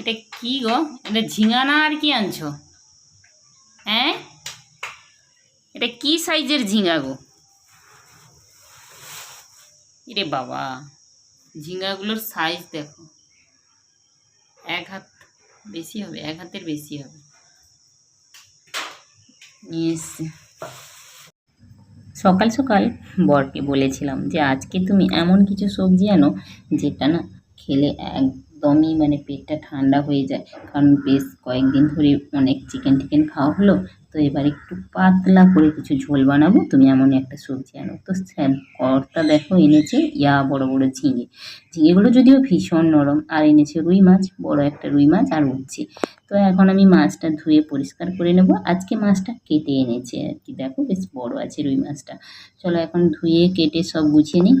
এটা কি গো? এটা ঝিঙা না আর কি আনছো? হ্যাঁ? এটা কি সাইজের ঝিঙা গো? এরে বাবা, ঝিঙাগুলোর সাইজ দেখো। এক হাত বেশি হবে, এক হাতের বেশি হবে। নিয়ে সকাল সকাল বরকে বলেছিলাম যে, আজকে তুমি এমন কিছু সবজি আনো, যেটা না খেলে একদমই মানে পেটটা ঠান্ডা হয়ে যায়। কারণ বেশ কয়েকদিন ধরে অনেক চিকেন টিকেন খাওয়া হলো, তো এবার একটু পাতলা করে কিছু ঝোল বানাবো। তুমি এমনই একটা সবজি আনো। তো কর্তা দেখো এনেছে ইয়া, বড় বড় ঝিঙে। ঝিঙেগুলো যদিও ভীষণ নরম, আর এনেছে রুই মাছ, বড় একটা রুই মাছ আর উঠছে তো এখন আমি মাছটা ধুয়ে পরিষ্কার করে নেব। আজকে মাছটা কেটে এনেছে আর কি। দেখো বেশ বড় আছে রুই মাছটা। চলো এখন ধুয়ে, কেটে সব গুছিয়ে নিই।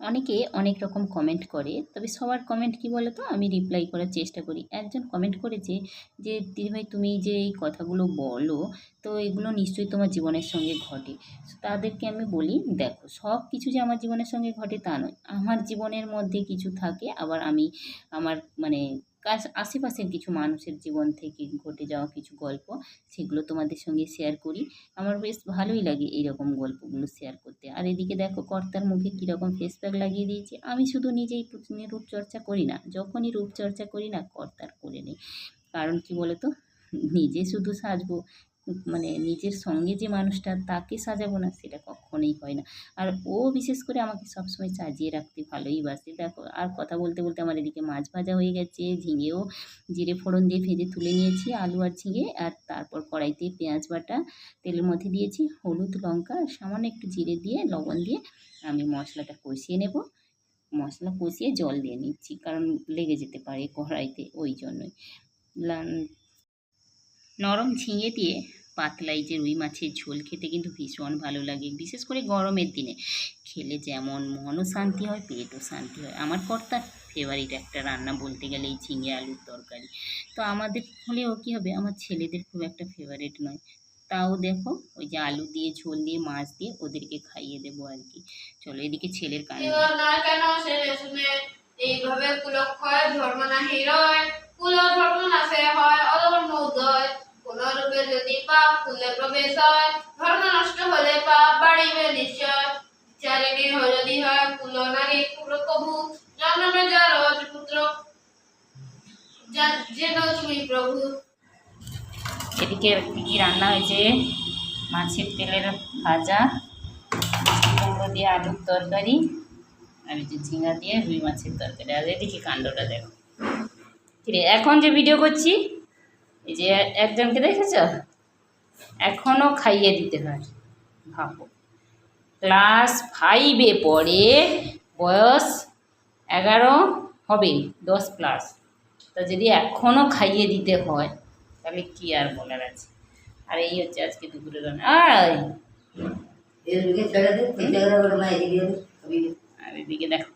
অনেকে অনেক রকম কমেন্ট করে, তবে সবার কমেন্ট কি বলো তো আমি রিপ্লাই করার চেষ্টা করি। একজন কমেন্ট করেছে যে দিদিভাই তুমি যে এই কথাগুলো বলো, তো এগুলো নিশ্চয়ই তোমার জীবনের সঙ্গে ঘটে। তাদেরকে আমি বলি, দেখো, সব কিছু যে আমার জীবনের সঙ্গে ঘটে তা নয়। আমার জীবনের মধ্যে কিছু থাকে, আবার আমি, আমার মানে আশেপাশের কিছু মানুষের জীবন থেকে ঘটে যাওয়া কিছু গল্প, সেগুলো তোমাদের সঙ্গে শেয়ার করি। আমার বেশ ভালোই লাগে এইরকম গল্পগুলো শেয়ার করতে। আর এদিকে দেখো, কর্তার মুখে কীরকম ফেস প্যাক লাগিয়ে দিয়েছে। আমি শুধু নিজেই রূপচর্চা করি না, যখনই রূপচর্চা করি না, কর্তার করে নিই। কারণ কি বলো তো নিজে শুধু সাজবো মানে নিজের সঙ্গে যে মানুষটা, তাকে সাজাবো না, সেটা কখনোই হয় না। আর ও বিশেষ করে আমাকে সবসময় সাজিয়ে রাখতে ভালোই বাসে। দেখো, আর কথা বলতে বলতে আমার এদিকে মাছ ভাজা হয়ে গেছে, ঝিঙেও জিরে ফোড়ন দিয়ে ভেজে তুলে নিয়েছি, আলু আর ঝিঙে, আর তারপর কড়াইতে পেঁয়াজ বাটা, তেলের মধ্যে দিয়েছি হলুদ লঙ্কা সামান্য একটু জিরে দিয়ে, লবণ দিয়ে আমি মশলাটা কষিয়ে নেব। মশলা কষিয়ে জল দিয়ে নিচ্ছি, কারণ লেগে যেতে পারে কড়াইতে, ওই জন্যই। নরম ঝিঙে দিয়ে পাতলা এই যে রুই মাছের ঝোল খেতে কিন্তু ভীষণ ভালো লাগে, বিশেষ করে গরমের দিনে। খেলে যেমন মনও শান্তি হয়, পেটও শান্তি হয়। আমার কর্তার ফেভারিট একটা রান্না বলতে গেলে এই ঝিঙে আলুর তরকারি। তো আমাদের হলেও কী হবে, আমার ছেলেদের খুব একটা ফেভারিট নয়। তাও দেখো, ওই যে আলু দিয়ে, ঝোল দিয়ে, মাছ দিয়ে ওদেরকে খাইয়ে দেবো আর কি। চলো এদিকে ছেলের শুনে? এইভাবে কুলক্ষয় ধর্ম কুল ধর্ম হয় অধর্ম রূপে যদি পাপ কুলে প্রবেশ হয়, ধর্ম নষ্ট হলে পাপ বাড়িবে নিশ্চয়। চারিণী যদি হয় কুল নারী কবু জন্মে যার পুত্র। যেন তুমি প্রভু। এদিকে কী রান্না হয়েছে? মাছের তেলের ভাজা, কুমড়ো দিয়ে আলুর তরকারি, আর যে ঝিঙা দিয়ে রুই মাছের তরকারি। আর এদিকে কাণ্ডটা দেখো। এখন যে ভিডিও করছি এই যে একজনকে দেখেছ? এখনও খাইয়ে দিতে হয়। ভাবো। ক্লাস ফাইভে পড়ে বয়স এগারো হবে দশ প্লাস তা যদি এখনও খাইয়ে দিতে হয় তাহলে কি আর বলার আছে? আর এই হচ্ছে আজকে দুপুরের রান্না। আর এদিকে দেখো।